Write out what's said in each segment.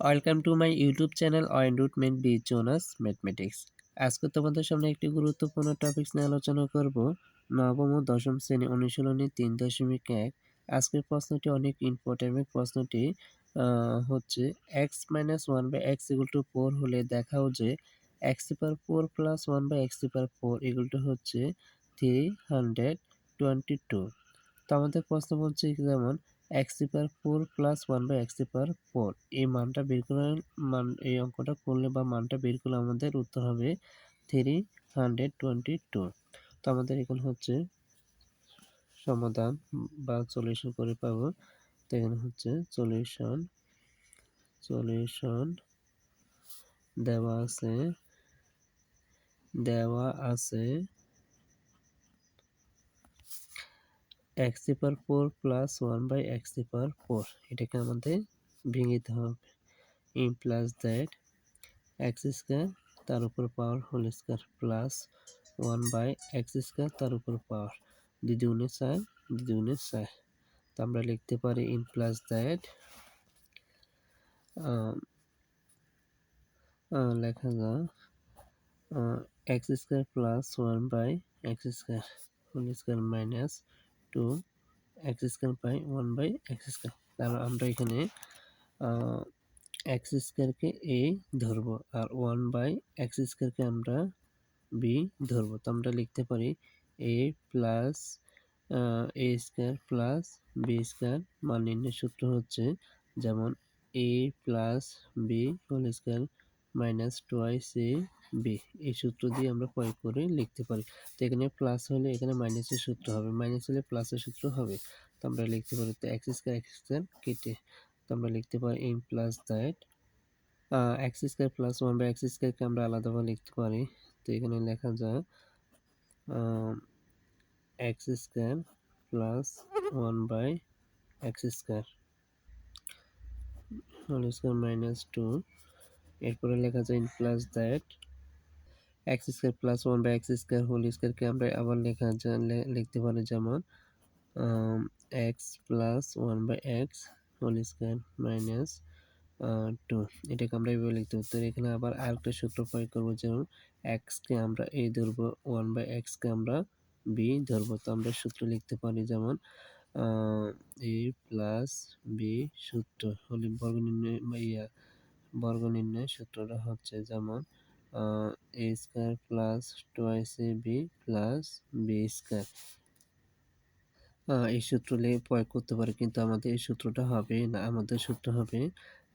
Welcome to my YouTube channel অয়েন রুট মেন বি জোনাস ম্যাথমেটিক্স। আজকে তোমাদের সামনে একটি গুরুত্বপূর্ণ টপিক্স নিয়ে আলোচনা করব। নবম ও দশম শ্রেণি অনুশীলনী তিন দশমিক এক। আজকের প্রশ্নটি অনেক ইম্পর্টেন্ট প্রশ্নটি হচ্ছে x minus one by x equal to four হলে দেখাও যে x per four plus one by x per four equal to হচ্ছে থ্রি হান্ড্রেড টোয়েন্টি টু তো আমাদের প্রশ্ন বলছে যেমন x per four plus one by x per four এই মানটা বের করে মান, এই অঙ্কটা করলে বা মানটা বের করলে আমাদের উত্তর হবে থ্রি হান্ড্রেড টোয়েন্টি টু তো আমাদের এখানে হচ্ছে সমাধান বা সলিউশন করে পাবো। তো এখানে হচ্ছে সলিউশন সলিউশন দেওয়া আছে দেওয়া আছে x per four plus one by x per four এটাকে আমাদের ভেঙে দিতে হবে। In plus that x square তার উপর power whole square plus one by x square তার উপর পাওয়ার দ্বিগুণে চার দ্বিগুণে চার। তো আমরা লিখতে পারি ইন প্লাস দ্যাট লেখা যা x square plus one by x square whole square minus two x square by one by x square তাহলে আমরা এখানে এক্স স্কোয়ারকে এ ধরবো আর ওয়ান বাই এক্স স্কোয়ারকে আমরা বি ধরবো। তো আমরা লিখতে পারি A plus A square plus B square মান নির্ণয় সূত্র হচ্ছে যেমন A plus B whole square minus twice A B. এই সূত্র দিয়ে আমরা প্রয়োগ করে লিখতে পারি? তো এখানে প্লাস হলে এখানে মাইনাসের সূত্র হবে। মাইনাস হলে প্লাসের সূত্র হবে। তো আমরা লিখতে পারি তো এক্স স্কোয়ার এক্স স্কোয়ার কেটে। তো আমরা লিখতে পারি M plus that x square plus one by x স্কোয়ারকে আমরা আলাদাভাবে লিখতে পারি। তো এখানে লেখা যায় x square plus one by x square whole square minus two এরপরে লেখা যায় in plus that x square plus one by x square whole স্কোয়ারকে আমরা আবার লেখা লিখতে পারি যেমন x plus one by x whole square minus two এটাকে আমরা এইভাবে লিখতে পারি। তো এখানে আবার আরেকটা সূত্র প্রয়োগ করব যেমন এক্সকে আমরা এ ধরবো ওয়ান বাই এক্সকে আমরা বি ধরবো। তো আমরা সূত্র লিখতে পারি যেমন এ প্লাস বি সূত্র। হলে বর্গ নির্ণয় ইয়া বর্গ নির্ণয় সূত্রটা হচ্ছে যেমন A square plus twice A B plus B square এই সূত্র প্রয়োগ করতে পারি, কিন্তু আমাদের এই সূত্রটা হবে না, আমাদের সূত্র হবে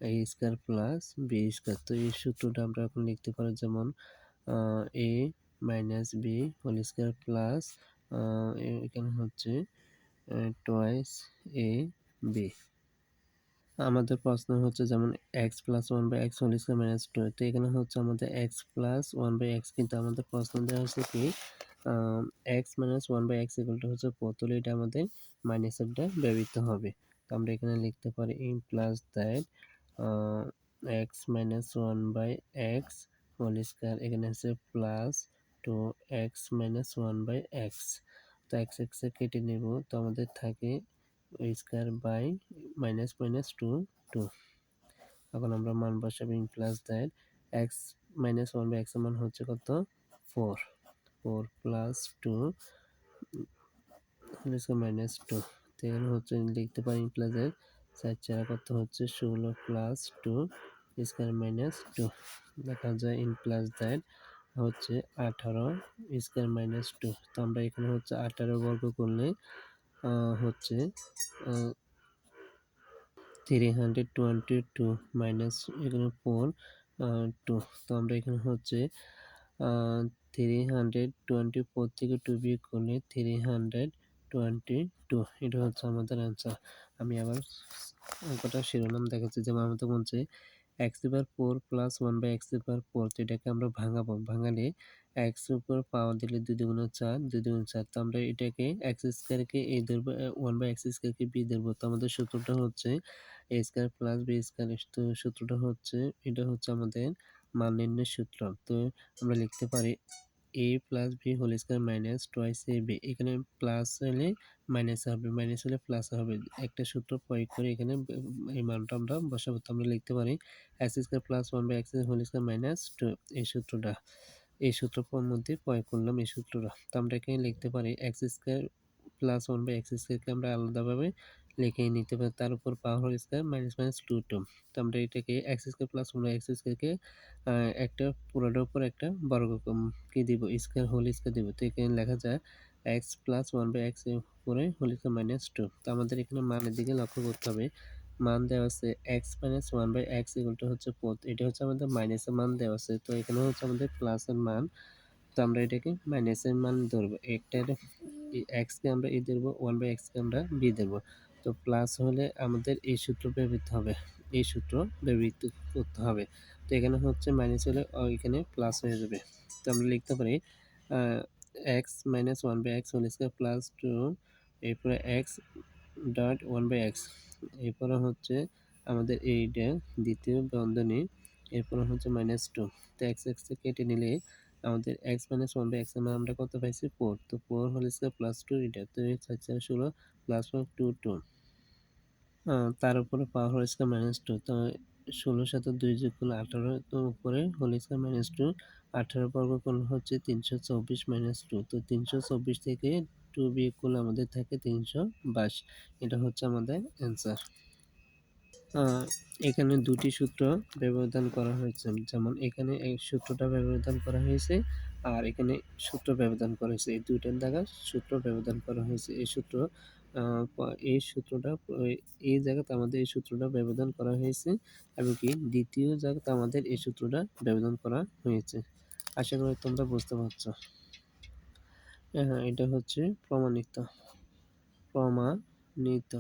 A square plus B square তো এই সূত্রটা আমরা এখন লিখতে পারি যেমন A minus B whole square plus এখানে হচ্ছে টোয়াইস এ বি আমাদের প্রশ্ন হচ্ছে যেমন x plus one by x whole square minus two তো এখানে হচ্ছে আমাদের x plus one by x কিন্তু আমাদের প্রশ্ন দেওয়া হচ্ছে কি x minus one by x ইকুয়ালটা হচ্ছে পতলে এটা আমাদের মাইনাসেরটা ব্যবহৃত হবে। তো আমরা এখানে লিখতে পারি in plus that x minus one by x whole square এখানে হচ্ছে plus two x minus one by x তো এক্স এক্সে কেটে নেব, তো আমাদের থাকে square by minus minus two two এখন আমরা মান বসাবো in plus that x minus one by x মান হচ্ছে কত? Four four plus two minus two তো এখানে হচ্ছে লিখতে পারি ইন প্লাস দ্যাট চার চার কত হচ্ছে? ষোলো plus two square minus two দেখা যায় ইন প্লাস দ্যাট হচ্ছে আঠারো স্কোয়ার মাইনাস টু তো আমরা এখানে হচ্ছে আঠারো বর্গ করলে হচ্ছে three hundred twenty two minus এখানে ফোর টু তো আমরা এখানে হচ্ছে থ্রি হান্ড্রেড টোয়েন্টি ফোর থেকে টু বি করলে থ্রি হান্ড্রেড টোয়েন্টি টু এটা হচ্ছে আমাদের অ্যান্সার আমি আবার অঙ্কটা শিরোনাম দেখাচ্ছি, যেমন আমাদের বলছে এক্স এবার four plus one by x এবার ফোর তো এটাকে আমরা ভাঙাবো। ভাঙালে এক্স উপর পাওয়ার দিলে দুই দুগুণ চার, দুই দুগুণ চার, তো আমরা এটাকে এক্স স্কোয়ারকে এ ধরবো ওয়ান বাই এক্স স্কোয়ারকে বি ধরবো। তো আমাদের সূত্রটা হচ্ছে A square plus B square তো সূত্রটা হচ্ছে, এটা হচ্ছে আমাদের মান নির্ণয়ের সূত্র। তো আমরা লিখতে পারি A plus B whole square minus twice A B এখানে প্লাস হলে মাইনাস হবে মাইনাস হলে প্লাস হবে। একটা সূত্র প্রয়োগ করে এখানে এই মানটা আমরা বসাবো। আমরা লিখতে পারি x square plus one by x whole square minus two এই সূত্রটা। এই সূত্রটার মধ্যে প্রয়োগ করলাম এই সূত্রটা। তো আমরা এখানে লিখতে পারি x square plus one by x স্কোয়ারকে আমরা আলাদাভাবে লিখে নিতে পারি তার উপর power square minus minus two two তো আমরা এটাকে x square plus by x স্কোয়ারকে একটা পুরোটার উপর একটা বর্গ কি দিব? স্কোয়ার হোল স্কোয়ার দিব। তো এখানে লেখা যায় x plus one by x উপরে হোল স্কোয়ার মাইনাস টু তো আমাদের এখানে মানের দিকে লক্ষ্য করতে হবে। মান দেওয়া আছে x minus one by x এগুলোটা হচ্ছে পথ এটা হচ্ছে আমাদের মাইনাসের মান দেওয়া আছে। তো এখানে হচ্ছে আমাদের প্লাসের মান। তো আমরা এটাকে মাইনাসের মান ধরবো। একটা এক্সকে আমরা ই ধরবো ওয়ান বাই এক্সকে আমরা বি ধরবো। তো প্লাস হলে আমাদের এই সূত্র ব্যবহৃত হবে। এই সূত্র ব্যবহৃত করতে হবে। তো এখানে হচ্ছে মাইনাস হলে এখানে প্লাস হয়ে যাবে। তো আমরা লিখতে পারি x minus one by x whole square plus two এরপরে x dot one by x এরপরে হচ্ছে আমাদের এইটা দ্বিতীয় বন্ধনী, এরপরে হচ্ছে মাইনাস টু তো এক্স এক্স কেটে নিলে আমাদের এক্স মাইনাস ওয়ান বাই এক্সের আমরা কত পাইছি? ফোর তো four whole square plus two এটা তো চার চার ষোলো প্লাস ওয়ান টু টু তার উপরে power whole square minus two তো ষোলোর সাথে দুই যোগ করলে আঠারো, তো উপরে হোল স্কোয়ার মাইনাস টু আঠারো বর্গ করলে হচ্ছে তিনশো চব্বিশ মাইনাস টু তো তিনশো চব্বিশ থেকে টু বিয়োগ করলে আমাদের থাকে তিনশো বাইশ। এটা হচ্ছে আমাদের অ্যান্সার এখানে দুটি সূত্র ব্যবধান করা হয়েছে। যেমন এখানে এই সূত্রটা ব্যবধান করা হয়েছে আর এখানে সূত্র ব্যবধান করা হয়েছে। এই দুইটার দ্বারা সূত্র ব্যবধান করা হয়েছে। এই সূত্র এই সূত্রটা এই জায়গাতে আমাদের এই সূত্রটা ব্যবধান করা হয়েছে এবং কি দ্বিতীয় জায়গাতে আমাদের এই সূত্রটা ব্যবধান করা হয়েছে। আশা করি তোমরা বুঝতে পারছ। হ্যাঁ এটা হচ্ছে প্রমাণিত। প্রমাণিত।